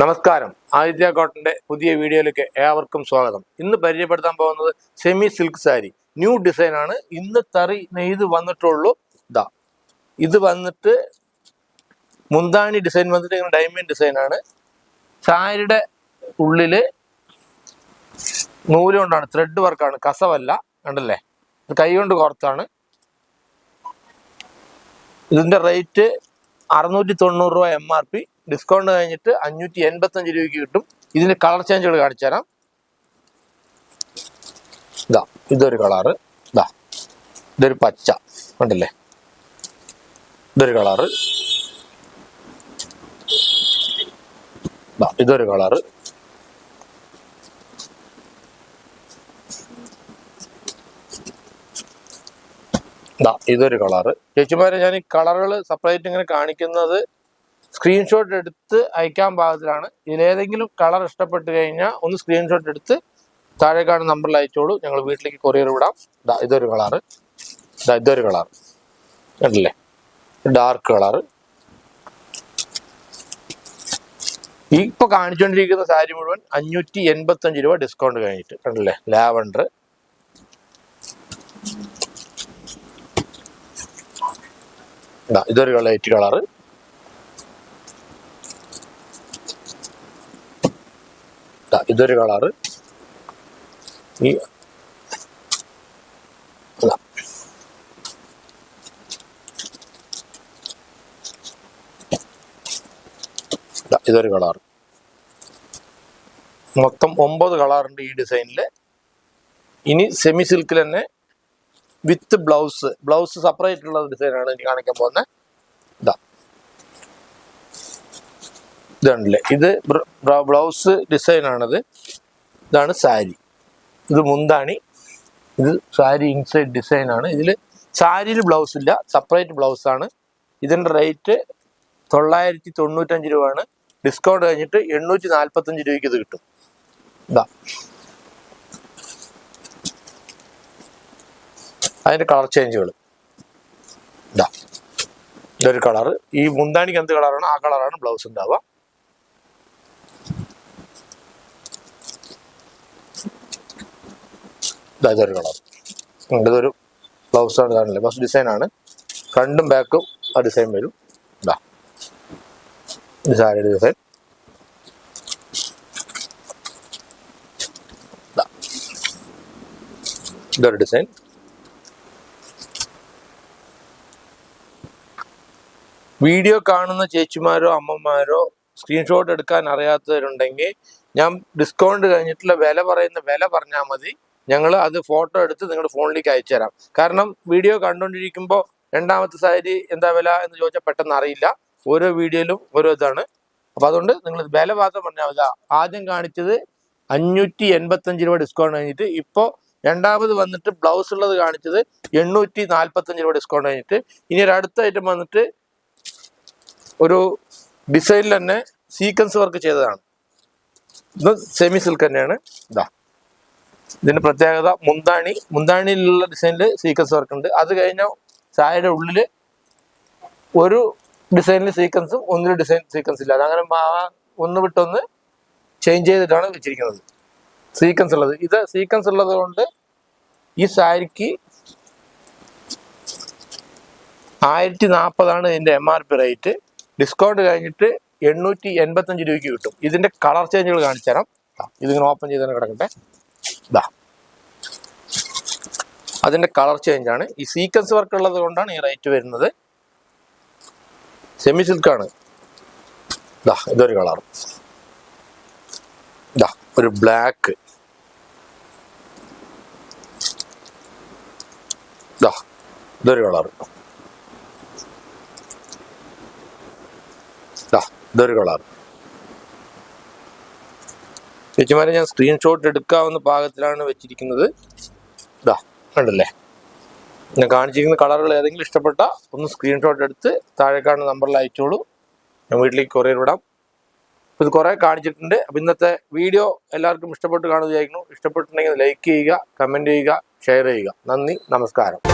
നമസ്കാരം. ആദിത്യ കോട്ടന്റെ പുതിയ വീഡിയോയിലേക്ക് ഏവർക്കും സ്വാഗതം. ഇന്ന് പരിചയപ്പെടുത്താൻ പോകുന്നത് semi silk sari new design ആണ്. ഇന്ന് തറി നെയ്ത് വന്നിട്ടുള്ളൂ. ഇതാ ഇത് വന്നിട്ട് മുന്താണി ഡിസൈൻ വന്നിട്ട് ഇങ്ങനെ ഡയമണ്ട് ഡിസൈൻ ആണ്. സാരിയുടെ ഉള്ളിൽ നൂൽ കൊണ്ടാണ് ത്രെഡ് വർക്കാണ് കസവല്ല കണ്ടല്ലേ? കൈ കൊണ്ട് കോർത്താണ്. ഇതിന്റെ റേറ്റ് അറുന്നൂറ്റി തൊണ്ണൂറ് രൂപ എം ആർ പി ഡിസ്കൗണ്ട് കഴിഞ്ഞിട്ട് അഞ്ഞൂറ്റി എൺപത്തഞ്ച് രൂപയ്ക്ക് കിട്ടും. ഇതിന് കളർ ചേഞ്ചുകൾ കാണിച്ചു തരാം. ഇതാ ഇതൊരു കളറ്. ഇതാ ഇതൊരു പച്ച. ഉണ്ടല്ലേ ഇതൊരു കളറ്. ഇതാ ഇതൊരു കളറ്. ഇതൊരു കളറ്. ചേച്ചിമാരെ ഞാൻ ഈ കളറുകൾ സെപ്പറേറ്റ് ഇങ്ങനെ കാണിക്കുന്നത് സ്ക്രീൻഷോട്ട് എടുത്ത് അയക്കാൻ പാകത്തിലാണ്. ഇതിലേതെങ്കിലും കളർ ഇഷ്ടപ്പെട്ടു കഴിഞ്ഞാൽ ഒന്ന് സ്ക്രീൻഷോട്ട് എടുത്ത് താഴെ കാണുന്ന നമ്പറിൽ അയച്ചോളൂ. ഞങ്ങൾ വീട്ടിലേക്ക് കൊറിയർ വിടാം. ഇതൊരു കളറ് ഇതൊരു കളർ കണ്ടില്ലേ? ഡാർക്ക് കളറ് ഈ ഇപ്പൊ കാണിച്ചുകൊണ്ടിരിക്കുന്ന സാരി മുഴുവൻ അഞ്ഞൂറ്റി എൺപത്തഞ്ച് രൂപ ഡിസ്കൗണ്ട് കഴിഞ്ഞിട്ട്. കണ്ടില്ലേ? ലാവണ്ടർ. ഇതൊരു ലൈറ്റ് കളറ് ഇതൊരു കളറ്. ഈ ഇതൊരു കളർ മൊത്തം ഒമ്പത് കളറുണ്ട് ഈ ഡിസൈനിൽ ഇനി സെമി സിൽക്കിൽ തന്നെ വിത്ത് ബ്ലൗസ്. ബ്ലൗസ് സെപ്പറേറ്റ് ഉള്ള ഡിസൈനാണ് എനിക്ക് കാണിക്കാൻ പോകുന്നത്. ഇതാണല്ലേ ഇത് ബ്ലൗസ് ഡിസൈനാണിത്. ഇതാണ് സാരി. ഇത് മുന്താണി. ഇത് സാരി ഇൻസൈഡ് ഡിസൈനാണ്. ഇതിൽ സാരിയിൽ ബ്ലൗസ് ഇല്ല സെപ്പറേറ്റ് ബ്ലൗസ് ആണ് ഇതിന്റെ റേറ്റ് തൊള്ളായിരത്തി തൊണ്ണൂറ്റഞ്ച് രൂപയാണ്. ഡിസ്കൗണ്ട് കഴിഞ്ഞിട്ട് എണ്ണൂറ്റി നാൽപ്പത്തഞ്ച് രൂപയ്ക്ക് ഇത് കിട്ടും. ഇതാ. അതിന്റെ കളർ ചേഞ്ചുകൾ ഇതാ. ഇതൊരു കളർ ഈ മുന്താണിക്ക് എന്ത് കളറാണ് ആ കളറാണ് ബ്ലൗസ് ഉണ്ടാവുക. ഇതൊരു കളർ ഇതൊരു ബ്ലൗസ് ആണ് ഇതാണല്ലേ. ബ്ലൗസ് ഡിസൈനാണ് ഫ്രണ്ടും ബാക്കും ആ ഡിസൈൻ വരും. സാരിയുടെ ഡിസൈൻ ഇതാ. ഇതൊരു ഡിസൈൻ വീഡിയോ കാണുന്ന ചേച്ചിമാരോ അമ്മമാരോ സ്ക്രീൻഷോട്ട് എടുക്കാൻ അറിയാത്തവരുണ്ടെങ്കിൽ ഞാൻ ഡിസ്കൗണ്ട് കഴിഞ്ഞിട്ടുള്ള വില പറയുന്ന വില പറഞ്ഞാൽ മതി. ഞങ്ങൾ അത് ഫോട്ടോ എടുത്ത് നിങ്ങളുടെ ഫോണിലേക്ക് അയച്ചു തരാം കാരണം വീഡിയോ കണ്ടുകൊണ്ടിരിക്കുമ്പോൾ രണ്ടാമത്തെ സാരി എന്താ വില എന്ന് ചോദിച്ചാൽ പെട്ടെന്ന് അറിയില്ല. ഓരോ വീഡിയോയിലും ഓരോ ഇതാണ്. അപ്പോൾ അതുകൊണ്ട് നിങ്ങൾ വില മാത്രം പറഞ്ഞാൽ മതി. ആദ്യം കാണിച്ചത് അഞ്ഞൂറ്റി എൺപത്തഞ്ച് രൂപ ഡിസ്കൗണ്ട് കഴിഞ്ഞിട്ട് ഇപ്പോൾ രണ്ടാമത് വന്നിട്ട് ബ്ലൗസ് ഉള്ളത് കാണിച്ചത് എണ്ണൂറ്റി നാൽപ്പത്തഞ്ച് രൂപ ഡിസ്കൗണ്ട് കഴിഞ്ഞിട്ട്. ഇനി ഒരു അടുത്ത ഐറ്റം വന്നിട്ട് ഒരു ഡിസൈനിൽ തന്നെ സീക്വൻസ് വർക്ക് ചെയ്തതാണ്. ഇത് സെമി സിൽക്ക് തന്നെയാണ്. ഇതാ. ഇതിന്റെ പ്രത്യേകത മുന്താണി. മുന്താണിയിലുള്ള ഡിസൈനിൽ സീക്വൻസ് വർക്ക് ഉണ്ട്. അത് കഴിഞ്ഞ സാരിയുടെ ഉള്ളിൽ ഒരു ഡിസൈനിൽ സീക്വൻസും ഒന്നിൽ ഡിസൈൻ സീക്വൻസ് ഇല്ല. അതങ്ങനെ ഒന്ന് വിട്ടൊന്ന് ചേഞ്ച് ചെയ്തിട്ടാണ് വെച്ചിരിക്കുന്നത്. സീക്വൻസ് ഉള്ളത്. ഇത് സീക്വൻസ് ഉള്ളത് കൊണ്ട് ഈ സാരിക്ക് ആയിരത്തി നാൽപ്പതാണ് ഇതിന്റെ M R P rate discount കഴിഞ്ഞിട്ട് എണ്ണൂറ്റി എൺപത്തഞ്ച് രൂപയ്ക്ക് കിട്ടും. ഇതിന്റെ കളർ ചേഞ്ചുകൾ കാണിച്ചു തരാം ഇതിങ്ങനെ ഓപ്പൺ ചെയ്ത് തന്നെ കിടക്കട്ടെ. ഇതാ അതിന്റെ കളർ ചേഞ്ച് ആണ്. ഈ സീക്വൻസ് വർക്ക് ഉള്ളത് കൊണ്ടാണ് ഈ റേറ്റ് വരുന്നത്. സെമി സിൽക്കാണ് ഇതാ ഇതൊരു കളർ. ഇതാ ഒരു ബ്ലാക്ക് ഇതാ ഇതൊരു കളർ. ഇതൊരു കളർ. ചേച്ചിമാരെ ഞാൻ സ്ക്രീൻഷോട്ട് എടുക്കാവുന്ന പാകത്തിലാണ് വെച്ചിരിക്കുന്നത്. ഇതാ കണ്ടല്ലേ? ഞാൻ കാണിച്ചിരിക്കുന്ന കളറുകൾ ഏതെങ്കിലും ഇഷ്ടപ്പെട്ട ഒന്ന് സ്ക്രീൻഷോട്ട് എടുത്ത് താഴെ കാണുന്ന നമ്പറിൽ അയച്ചോളൂ. ഞാൻ വീട്ടിലേക്ക് കൊറിയർ വിടാം. ഇത് കുറേ കാണിച്ചിട്ടുണ്ട്. അപ്പം ഇന്നത്തെ വീഡിയോ എല്ലാവർക്കും ഇഷ്ടപ്പെട്ട് കാണുകയായിരുന്നു വിചാരിക്കുന്നു. ഇഷ്ടപ്പെട്ടിട്ടുണ്ടെങ്കിൽ ലൈക്ക് ചെയ്യുക കമന്റ് ചെയ്യുക ഷെയർ ചെയ്യുക. നന്ദി നമസ്കാരം.